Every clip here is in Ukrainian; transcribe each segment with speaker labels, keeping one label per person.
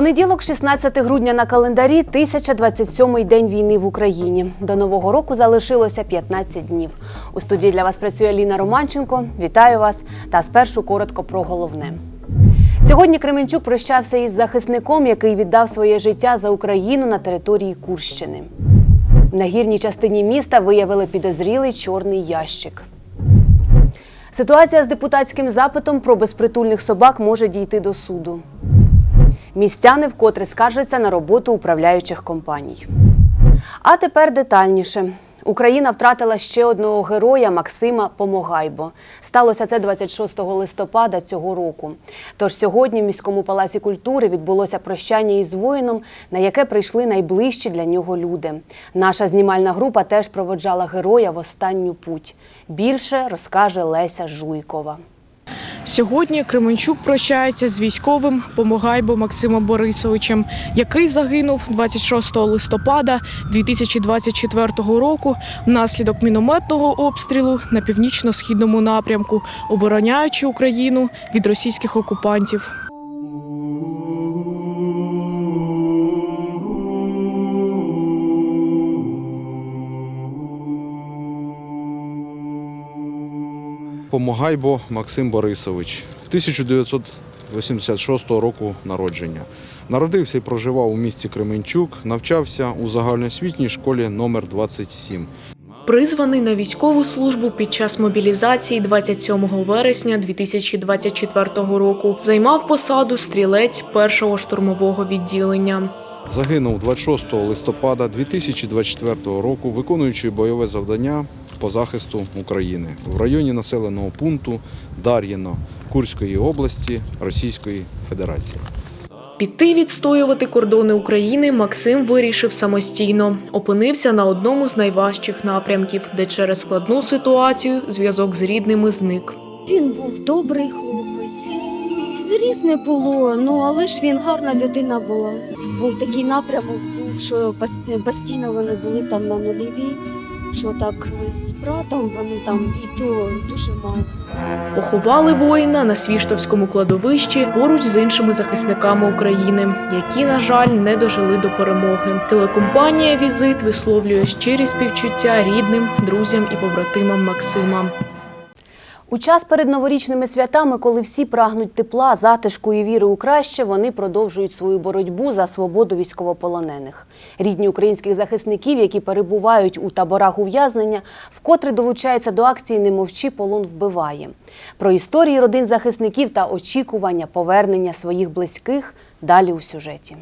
Speaker 1: Понеділок, 16 грудня на календарі, 1027-й день війни в Україні. До нового року залишилося 15 днів. У студії для вас працює Ліна Романченко. Вітаю вас та спершу коротко про головне. Сьогодні Кременчук прощався із захисником, який віддав своє життя за Україну на території Курщини. На гірній частині міста виявили підозрілий чорний ящик. Ситуація з депутатським запитом про безпритульних собак може дійти до суду. Містяни вкотре скаржаться на роботу управляючих компаній. А тепер детальніше. Україна втратила ще одного героя Максима Помогайбо. Сталося це 26 листопада цього року. Тож сьогодні в міському палаці культури відбулося прощання із воїном, на яке прийшли найближчі для нього люди. Наша знімальна група теж проводжала героя в останню путь. Більше розкаже Леся Жуйкова.
Speaker 2: Сьогодні Кременчук прощається з військовим Помогайбо Максимом Борисовичем, який загинув 26 листопада 2024 року внаслідок мінометного обстрілу на північно-східному напрямку, обороняючи Україну від російських окупантів.
Speaker 3: Помогайбо Максим Борисович 1986 року народження. Народився і проживав у місті Кременчук, навчався у загальноосвітній школі номер 27.
Speaker 2: Призваний на військову службу під час мобілізації 27 вересня 2024 року, займав посаду стрілець першого штурмового відділення.
Speaker 3: Загинув 26 листопада 2024 року, виконуючи бойове завдання по захисту України в районі населеного пункту Дар'їно Курської області Російської Федерації.
Speaker 2: Піти відстоювати кордони України Максим вирішив самостійно. Опинився на одному з найважчих напрямків, де через складну ситуацію зв'язок з рідними зник.
Speaker 4: Він був добрий хлопець. Різне було, ну але ж він гарна людина була. Був такий напрямок, був, що пос- постійно вони були там на нульовій, що так з братом вони там і то дуже мало.
Speaker 2: Поховали воїна на Свіштовському кладовищі поруч з іншими захисниками України, які, на жаль, не дожили до перемоги. Телекомпанія Візит висловлює щирі співчуття рідним, друзям і побратимам Максима.
Speaker 1: У час перед новорічними святами, коли всі прагнуть тепла, затишку і віри у краще, вони продовжують свою боротьбу за свободу військовополонених. Рідні українських захисників, які перебувають у таборах ув'язнення, вкотре долучаються до акції Не мовчи, полон вбиває. Про історії родин захисників та очікування повернення своїх близьких далі у сюжеті.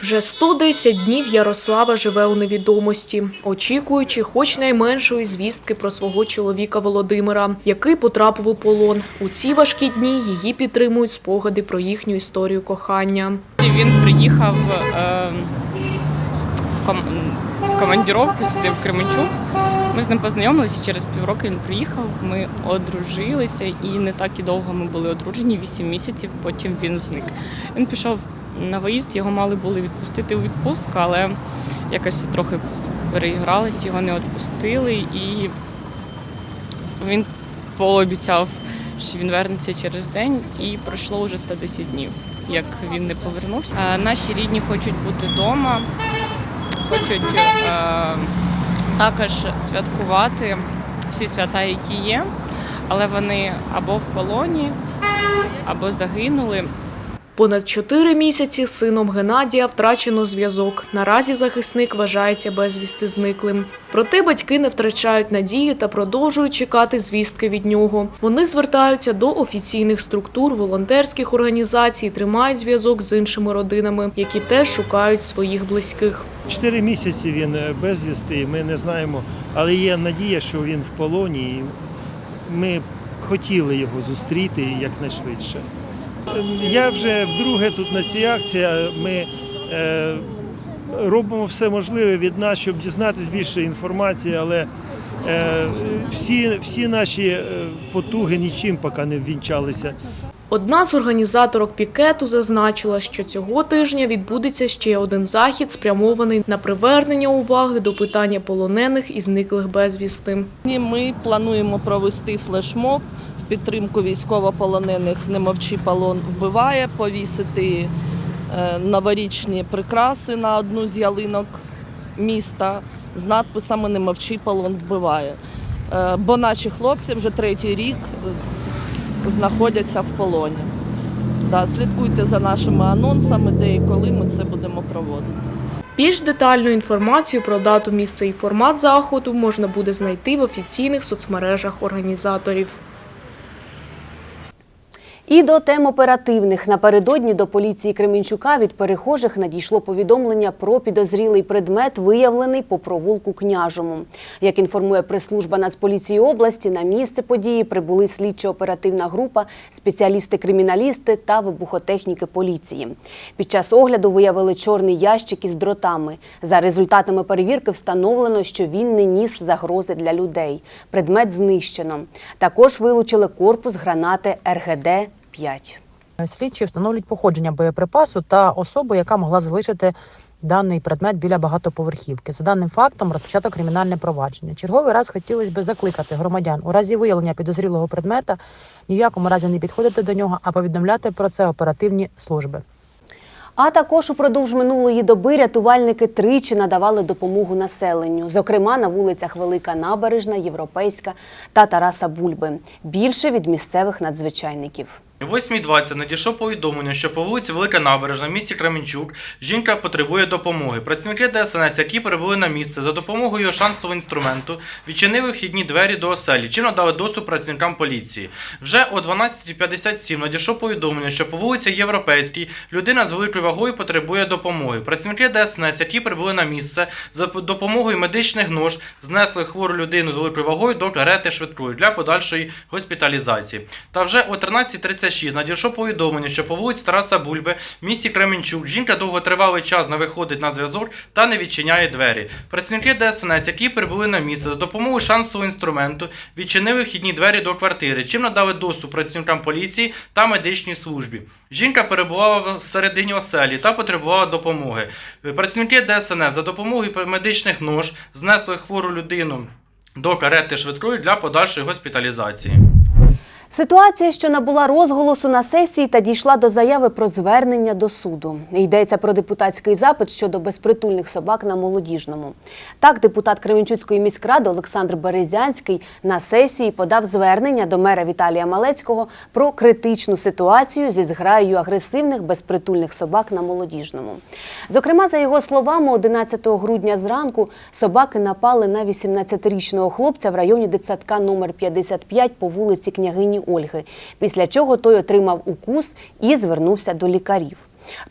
Speaker 2: Вже 110 днів Ярослава живе у невідомості, очікуючи хоч найменшої звістки про свого чоловіка Володимира, який потрапив у полон. У ці важкі дні її підтримують спогади про їхню історію кохання.
Speaker 5: Він приїхав е, в, ком... в командіровку сюди в Кременчук. Ми з ним познайомилися. Через півроку він приїхав. Ми одружилися, і не так і довго ми були одружені 8 місяців. Потім він зник. Він пішов на виїзд, його мали були відпустити у відпустку, але якось трохи переігралось, його не відпустили, і він пообіцяв, що він вернеться через день, і пройшло вже 110 днів, як він не повернувся. Е, Наші рідні хочуть бути вдома, хочуть е, також святкувати всі свята, які є, але вони або в полоні, або загинули.
Speaker 2: Понад чотири місяці сином Геннадія втрачено зв'язок. Наразі захисник вважається безвісти зниклим. Проте батьки не втрачають надії та продовжують чекати звістки від нього. Вони звертаються до офіційних структур, волонтерських організацій, тримають зв'язок з іншими родинами, які теж шукають своїх близьких.
Speaker 6: Чотири місяці він е, безвісти, ми не знаємо, але є надія, що він в полоні. Ми хотіли його зустріти якнайшвидше. Я вже вдруге тут на цій акції. Ми е, робимо все можливе від нас, щоб дізнатися більше інформації, але е, всі, всі наші е, потуги нічим поки не ввінчалися.
Speaker 2: Одна з організаторок пікету зазначила, що цього тижня відбудеться ще один захід, спрямований на привернення уваги до питання полонених і зниклих безвісти.
Speaker 7: Ми плануємо провести флешмоб підтримку військовополонених «Не мовчи полон вбиває, повісити е, новорічні прикраси на одну з ялинок міста з надписами Не мовчи, полон вбиває. Е, Бо наші хлопці вже третій рік е, знаходяться в полоні. Да, слідкуйте за нашими анонсами, де і коли ми це будемо проводити.
Speaker 2: Більш детальну інформацію про дату, місце і формат заходу можна буде знайти в офіційних соцмережах організаторів.
Speaker 1: І до тем оперативних напередодні до поліції Кременчука від перехожих надійшло повідомлення про підозрілий предмет, виявлений по провулку княжому. Як інформує прес-служба Нацполіції області, на місце події прибули слідчо-оперативна група, спеціалісти-криміналісти та вибухотехніки поліції. Під час огляду виявили чорний ящик із дротами. За результатами перевірки встановлено, що він не ніс загрози для людей. Предмет знищено. Також вилучили корпус гранати РГД 5
Speaker 8: Слідчі встановлюють походження боєприпасу та особу, яка могла залишити даний предмет біля багатоповерхівки. За даним фактом розпочато кримінальне провадження. Черговий раз хотілося б закликати громадян у разі виявлення підозрілого предмета ні в якому разі не підходити до нього, а повідомляти про це оперативні служби.
Speaker 1: А також упродовж минулої доби рятувальники тричі надавали допомогу населенню, зокрема на вулицях Велика Набережна, Європейська та Тараса Бульби. Більше від місцевих надзвичайників.
Speaker 9: О 8.20 надійшло повідомлення, що по вулиці Велика Набережна в місті Кременчук жінка потребує допомоги. Працівники ДСНС, які прибули на місце за допомогою шансового інструменту, відчинили вхідні двері до оселі, чим надали доступ працівникам поліції. Вже о 12.57 надійшло повідомлення, що по вулиці Європейській людина з великою вагою потребує допомоги. Працівники ДСНС, які прибули на місце за допомогою медичних нож, знесли хвору людину з великою вагою до карети швидкої для подальшої госпіталізації. Та вже о 13.36 надійшло повідомлення, що по вулиці Тараса Бульби в місті Кременчук жінка довготривалий час не виходить на зв'язок та не відчиняє двері. Працівники ДСНС, які прибули на місце за допомогою шансового інструменту, відчинили вхідні двері до квартири, чим надали доступ працівникам поліції та медичній службі. Жінка перебувала всередині оселі та потребувала допомоги. Працівники ДСНС за допомогою медичних нож знесли хвору людину до карети швидкої для подальшої госпіталізації.
Speaker 1: Ситуація, що набула розголосу на сесії та дійшла до заяви про звернення до суду. Йдеться про депутатський запит щодо безпритульних собак на молодіжному. Так, депутат Кременчуцької міськради Олександр Березянський на сесії подав звернення до мера Віталія Малецького про критичну ситуацію зі зграєю агресивних безпритульних собак на молодіжному. Зокрема, за його словами, 11 грудня зранку собаки напали на 18-річного хлопця в районі дитсадка номер 55 по вулиці Княгині Ольги, після чого той отримав укус і звернувся до лікарів.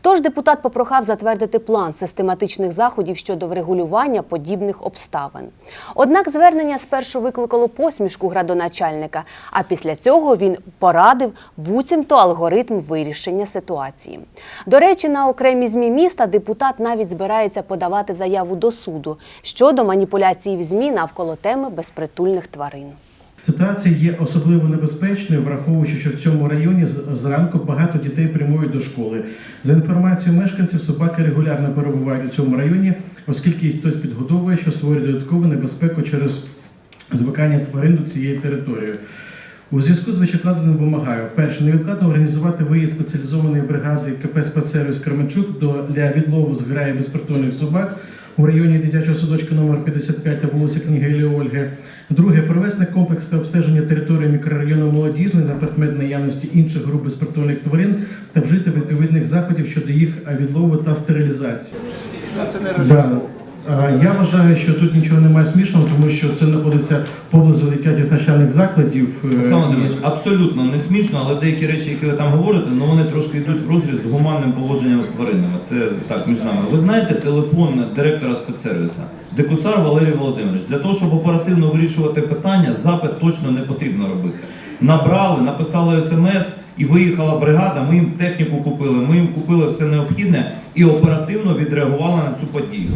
Speaker 1: Тож депутат попрохав затвердити план систематичних заходів щодо врегулювання подібних обставин. Однак звернення спершу викликало посмішку градоначальника, а після цього він порадив буцімто алгоритм вирішення ситуації. До речі, на окремі змі міста депутат навіть збирається подавати заяву до суду щодо маніпуляції в змі навколо теми безпритульних тварин.
Speaker 10: Ситуація є особливо небезпечною, враховуючи, що в цьому районі зранку багато дітей прямують до школи. За інформацією мешканців, собаки регулярно перебувають у цьому районі, оскільки їх хтось підгодовує, що створює додаткову небезпеку через звикання тварин до цієї території. У зв'язку з вищекладеним вимагаю перше невідкладно організувати виїзд спеціалізованої бригади КП «Спецсервіс Кременчук до для відлову зграї безпритульних собак у районі дитячого садочка номер 55 та вулиці Княгилі Ольги. Друге провести комплексне обстеження території мікрорайону молодіжний на предмет наявності інших груп безпритульних тварин та вжити відповідних заходів щодо їх відлову та стерилізації. Да. А, Я вважаю, що тут нічого немає смішного, тому що це знаходиться поблизу дитячих навчальних закладів. е,
Speaker 11: Олександр Володимирович, абсолютно не смішно, але деякі речі, які ви там говорите, ну вони трошки йдуть в розріз з гуманним положенням з тваринами. Це так між нами. Ви знаєте телефон директора спецсервіса Декусар Валерій Володимирович. Для того, щоб оперативно вирішувати питання, запит точно не потрібно робити. Набрали, написали смс і виїхала бригада. Ми їм техніку купили, ми їм купили все необхідне і оперативно відреагували на цю подію.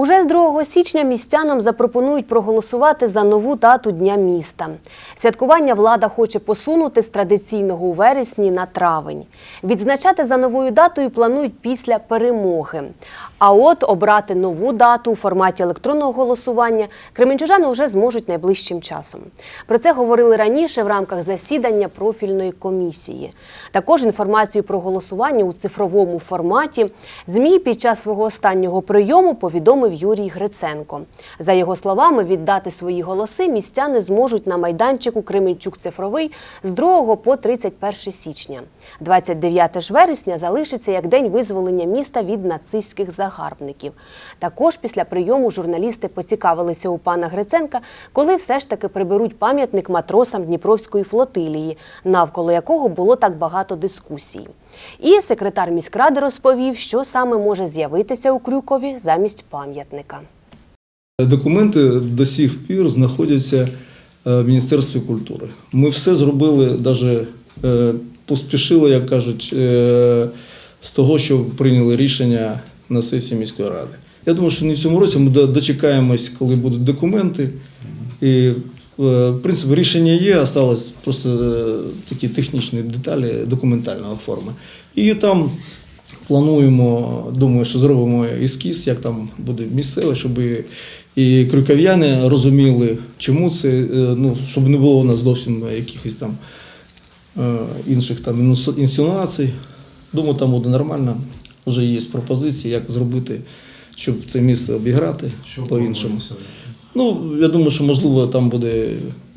Speaker 1: Уже з 2 січня містянам запропонують проголосувати за нову дату Дня міста. Святкування влада хоче посунути з традиційного у вересні на травень. Відзначати за новою датою планують після перемоги. А от обрати нову дату у форматі електронного голосування кременчужани вже зможуть найближчим часом. Про це говорили раніше в рамках засідання профільної комісії. Також інформацію про голосування у цифровому форматі ЗМІ під час свого останнього прийому повідомив Юрій Гриценко. За його словами, віддати свої голоси містяни зможуть на майданчику Кременчук цифровий з 2 по 31 січня. 29 ж вересня залишиться як день визволення міста від нацистських загарбників. Також після прийому журналісти поцікавилися у пана Гриценка, коли все ж таки приберуть пам'ятник матросам Дніпровської флотилії, навколо якого було так багато дискусій. І секретар міськради розповів, що саме може з'явитися у Крюкові замість пам'ятника.
Speaker 12: Документи до сих пір знаходяться е, в Міністерстві культури. Ми все зробили, навіть поспішили, як кажуть, е, з того, що прийняли рішення на сесії міської ради. Я думаю, що не в цьому році ми дочекаємось, коли будуть документи. І, е, в принципі, рішення є, осталось просто е, такі технічні деталі документальної форми. І там плануємо, думаю, що зробимо ескіз, як там буде місцеве, щоб і- крюков'яни розуміли, чому це, е, ну, щоб не було у нас зовсім якихось там інших там інсинуацій. Думаю, там буде нормально. Вже є пропозиції, як зробити, щоб це місце обіграти по-іншому. Ну, я думаю, що можливо там буде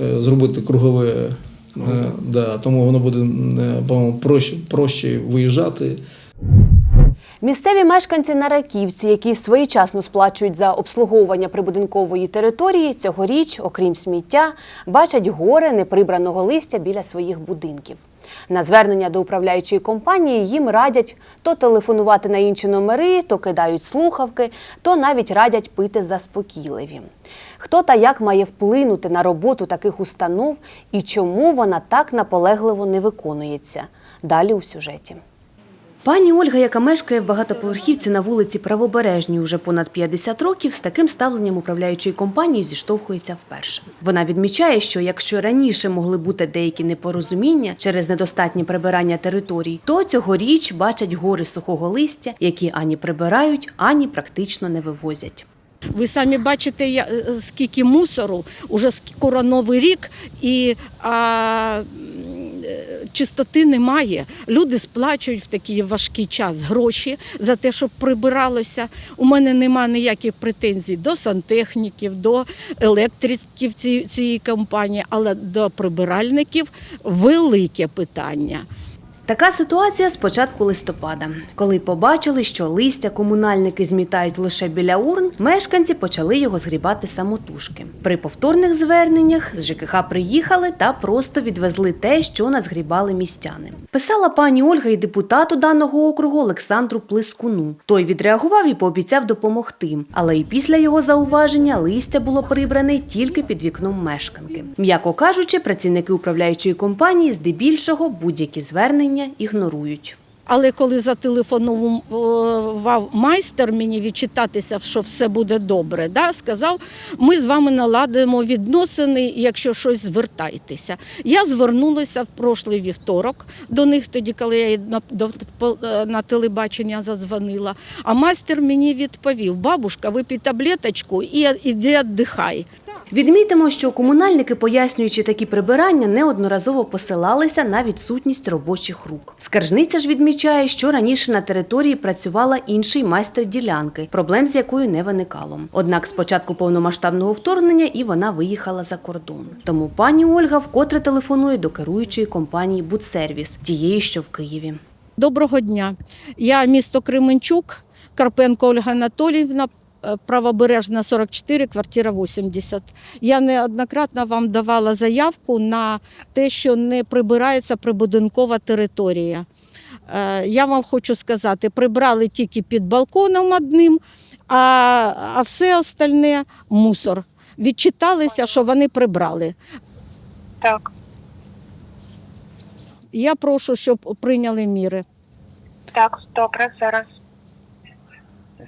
Speaker 12: е, зробити кругове, е, да, тому воно буде е, по-моєму, проще, проще виїжджати.
Speaker 1: Місцеві мешканці Нараківці, які своєчасно сплачують за обслуговування прибудинкової території, цьогоріч, окрім сміття, бачать гори неприбраного листя біля своїх будинків. На звернення до управляючої компанії їм радять то телефонувати на інші номери, то кидають слухавки, то навіть радять пити заспокійливі. Хто та як має вплинути на роботу таких установ і чому вона так наполегливо не виконується? Далі у сюжеті. Пані Ольга, яка мешкає в багатоповерхівці на вулиці Правобережній уже понад 50 років, з таким ставленням управляючої компанії зіштовхується вперше. Вона відмічає, що якщо раніше могли бути деякі непорозуміння через недостатнє прибирання територій, то цьогоріч бачать гори сухого листя, які ані прибирають, ані практично не вивозять.
Speaker 13: Ви самі бачите, е, скільки мусору, уже скоро новий рік, і а, е, чистоти немає. Люди сплачують в такий важкий час гроші за те, щоб прибиралося. У мене нема ніяких претензій до сантехніків, до електриків цієї, компанії, але до прибиральників велике питання.
Speaker 1: Така ситуація з початку листопада. Коли побачили, що листя комунальники змітають лише біля урн, мешканці почали його згрібати самотужки. При повторних зверненнях з ЖКХ приїхали та просто відвезли те, що назгрібали містяни. Писала пані Ольга і депутату даного округу Олександру Плескуну. Той відреагував і пообіцяв допомогти. Але і після його зауваження листя було прибране тільки під вікном мешканки. М'яко кажучи, працівники управляючої компанії здебільшого будь-які звернення ігнорують.
Speaker 13: Але коли зателефонував майстер мені відчитатися, що все буде добре, да, сказав, ми з вами наладимо відносини, якщо щось звертайтеся. Я звернулася в прошлий вівторок до них, тоді, коли я на, до, на телебачення задзвонила. А майстер мені відповів: бабушка, випій таблеточку і іди віддихай.
Speaker 1: Відмітимо, що комунальники, пояснюючи такі прибирання, неодноразово посилалися на відсутність робочих рук. Скаржниця ж відмічає, що раніше на території працювала інший майстер ділянки, проблем з якою не виникало. Однак з початку повномасштабного вторгнення і вона виїхала за кордон. Тому пані Ольга вкотре телефонує до керуючої компанії Будсервіс, тієї, що в Києві.
Speaker 13: Доброго дня. Я місто Кременчук, Карпенко Ольга Анатоліївна, е, правобережна 44, квартира 80. Я неоднократно вам давала заявку на те, що не прибирається прибудинкова територія. Е, Я вам хочу сказати, прибрали тільки під балконом одним, а, а все остальне мусор. Відчиталися, що вони прибрали.
Speaker 14: Так,
Speaker 13: Я прошу, щоб прийняли міри.
Speaker 14: так, добре, зараз.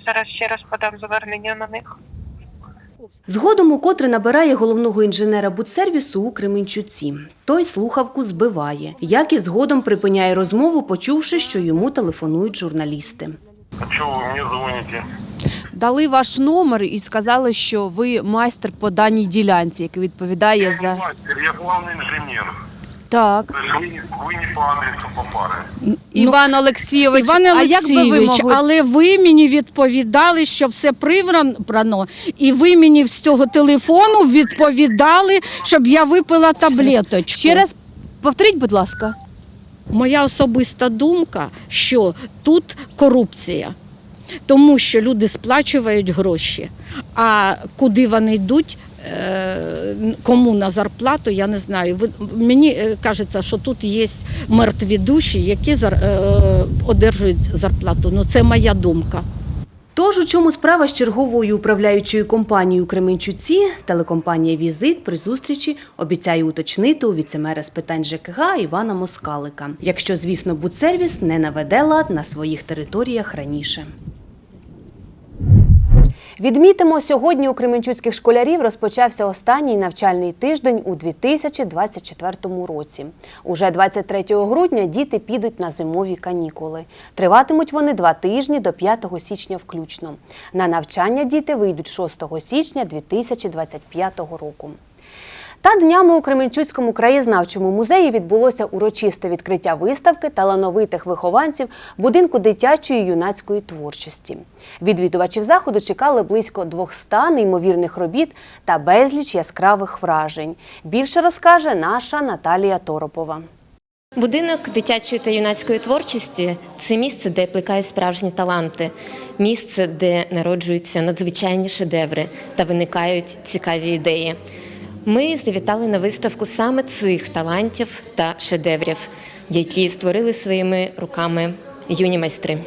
Speaker 14: Зараз ще раз подам звернення на них.
Speaker 1: Згодом укотре набирає головного інженера будсервісу у Кременчуці. Той слухавку збиває, як і згодом припиняє розмову, почувши, що йому телефонують журналісти.
Speaker 15: А чого вы мне звоните?
Speaker 16: Дали ваш номер і сказали, що ви майстер по даній ділянці, який відповідає
Speaker 15: Я не
Speaker 16: за
Speaker 15: мастер, я головний инженер.
Speaker 16: Так.
Speaker 15: По адресу попали.
Speaker 16: Іван Олексійович,
Speaker 13: Іван
Speaker 16: а як би ви
Speaker 13: Олексійович,
Speaker 16: могли
Speaker 13: але ви мені відповідали, що все прибрано, і ви мені з цього телефону відповідали, щоб я випила таблеточку.
Speaker 16: ще раз повторіть, будь ласка.
Speaker 13: Моя особиста думка, що тут корупція, тому що люди сплачують гроші, а куди вони йдуть. Е, Кому на зарплату, я не знаю. Мені е, кажеться, що тут є мертві душі, які е, одержують зарплату. Ну це моя думка.
Speaker 1: Тож у чому справа з черговою управляючою компанією Кременчуці, телекомпанія Візит при зустрічі обіцяє уточнити у віцемера з питань ЖКГ Івана Москалика, якщо, звісно, будсервіс не наведе лад на своїх територіях раніше. Відмітимо, сьогодні у кременчуцьких школярів розпочався останній навчальний тиждень у 2024 році. Уже 23 грудня діти підуть на зимові канікули. Триватимуть вони два тижні до 5 січня включно. На навчання діти вийдуть 6 січня 2025 року. Та днями у Кременчуцькому краєзнавчому музеї відбулося урочисте відкриття виставки талановитих вихованців будинку дитячої юнацької творчості. Відвідувачів заходу чекали близько 200 неймовірних робіт та безліч яскравих вражень. Більше розкаже наша Наталія Торопова.
Speaker 17: Будинок дитячої та юнацької творчості це місце, де плекають справжні таланти, місце, де народжуються надзвичайні шедеври та виникають цікаві ідеї. Ми завітали на виставку саме цих талантів та шедеврів, які створили своїми руками юні майстри.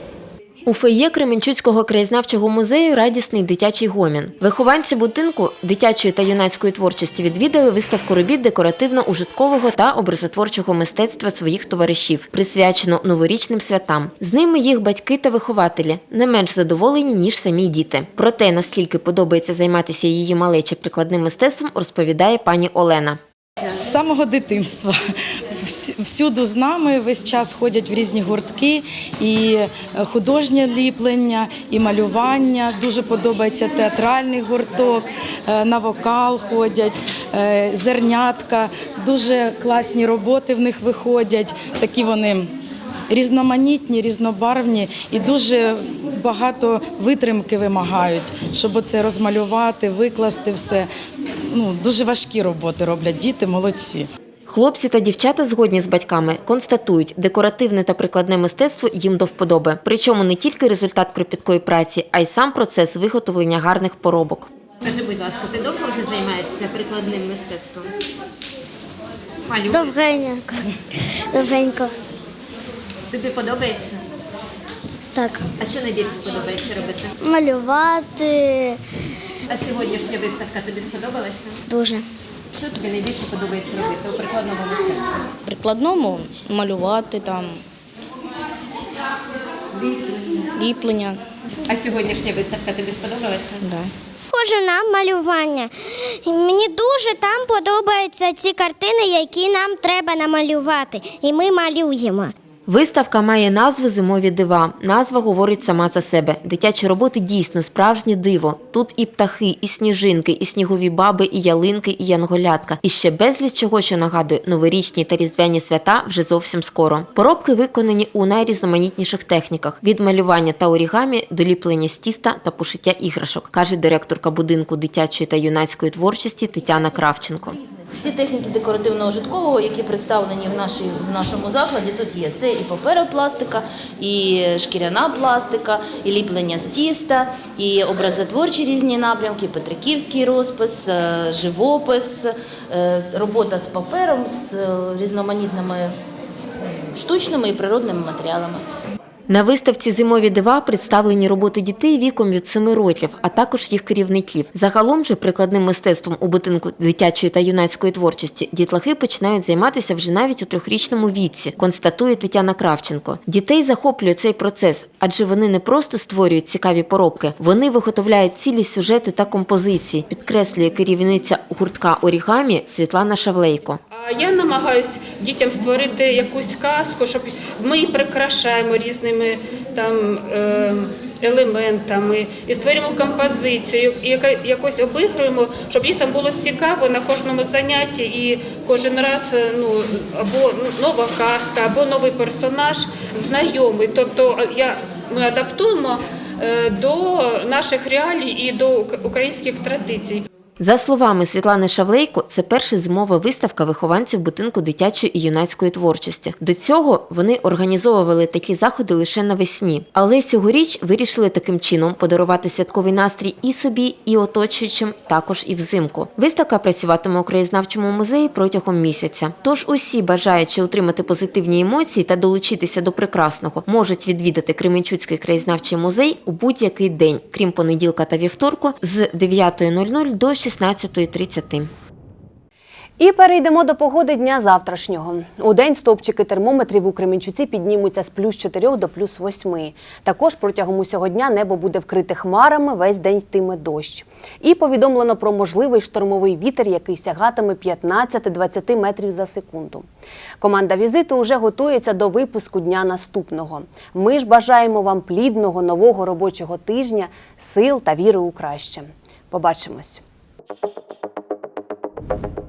Speaker 17: У фоє Кременчуцького краєзнавчого музею радісний дитячий гомін. Вихованці будинку дитячої та юнацької творчості відвідали виставку робіт декоративно-ужиткового та образотворчого мистецтва своїх товаришів, присвячену новорічним святам. З ними їх батьки та вихователі не менш задоволені ніж самі діти. Про те, наскільки подобається займатися її малече прикладним мистецтвом, розповідає пані Олена.
Speaker 18: З самого дитинства Вс- всюди з нами весь час ходять в різні гуртки, і е, художнє ліплення, і малювання. Дуже подобається театральний гурток, е, на вокал ходять, е, зернятка. Дуже класні роботи в них виходять. Такі вони різноманітні, різнобарвні і дуже багато витримки вимагають, щоб оце розмалювати, викласти все. Ну, дуже важкі роботи роблять діти, молодці.
Speaker 17: Хлопці та дівчата згодні з батьками констатують, декоративне та прикладне мистецтво їм до вподоби. Причому не тільки результат кропіткої праці, а й сам процес виготовлення гарних поробок. Скажи, будь ласка, ти довго вже займаєшся прикладним мистецтвом?
Speaker 19: Довгенько. Довгенько.
Speaker 17: Тобі подобається?
Speaker 19: Так.
Speaker 17: А що найбільше подобається робити?
Speaker 19: Малювати
Speaker 17: А сьогоднішня виставка тобі сподобалася?
Speaker 19: дуже.
Speaker 17: Що тобі найбільше подобається робити у прикладному мистецтві?
Speaker 18: Прикладному малювати там ліплення.
Speaker 17: А сьогоднішня виставка тобі сподобалася?
Speaker 18: Да.
Speaker 19: Схоже на малювання. Мені дуже там подобаються ці картини, які нам треба намалювати. І ми малюємо.
Speaker 17: Виставка має назву Зимові дива. Назва говорить сама за себе. Дитячі роботи дійсно справжнє диво. Тут і птахи, і сніжинки, і снігові баби, і ялинки, і янголятка. І ще безліч чого, що нагадує новорічні та різдвяні свята вже зовсім скоро. Поробки виконані у найрізноманітніших техніках: від малювання та орігамі до ліплення з та пошиття іграшок, каже директорка будинку дитячої та юнацької творчості Тетяна Кравченко.
Speaker 20: Всі техніки декоративного житкового, які представлені в, нашій, в нашому закладі, тут є. Це і паперопластика, і шкіряна пластика, і ліплення з тіста, і образотворчі різні напрямки, петриківський розпис, е, живопис, е, робота з папером, з е, різноманітними штучними і природними матеріалами.
Speaker 17: На виставці Зимові дива представлені роботи дітей віком від 7 років, а також їх керівників. Загалом же прикладним мистецтвом у будинку дитячої та юнацької творчості дітлахи починають займатися вже навіть у трьохрічному віці, констатує Тетяна Кравченко. Дітей захоплює цей процес, адже вони не просто створюють цікаві поробки, вони виготовляють цілі сюжети та композиції, підкреслює керівниця гуртка Орігамі Світлана Шавлейко.
Speaker 21: А Я намагаюся дітям створити якусь казку, щоб ми її прикрашаємо різними там е, елементами і створюємо композицію, і якось обігруємо, щоб дітям було цікаво на кожному занятті і кожен раз е, ну або нова казка, або новий персонаж знайомий. Тобто е, я ми адаптуємо до наших реалій і до українських традицій.
Speaker 17: За словами Світлани Шавлейко, це перша зимова виставка вихованців будинку дитячої і юнацької творчості. До цього вони організовували такі заходи лише навесні. Але цьогоріч вирішили таким чином подарувати святковий настрій і собі, і оточуючим, також і взимку. Виставка працюватиме у краєзнавчому музеї протягом місяця. Тож усі, бажаючи отримати позитивні емоції та долучитися до прекрасного, можуть відвідати Кременчуцький краєзнавчий музей у будь-який день, крім понеділка та вівторку, з 9.00 до 16.30.
Speaker 1: І перейдемо до погоди дня завтрашнього. У день стовпчики термометрів у Кременчуці піднімуться з плюс 4 до плюс 8. Також протягом усього дня небо буде вкрите хмарами, весь день йтиме дощ. І повідомлено про можливий штормовий вітер, який сягатиме 15-20 метрів за секунду. Команда візиту вже готується до випуску дня наступного. Ми ж бажаємо вам плідного нового робочого тижня, сил та віри у краще. Побачимось. Thank you.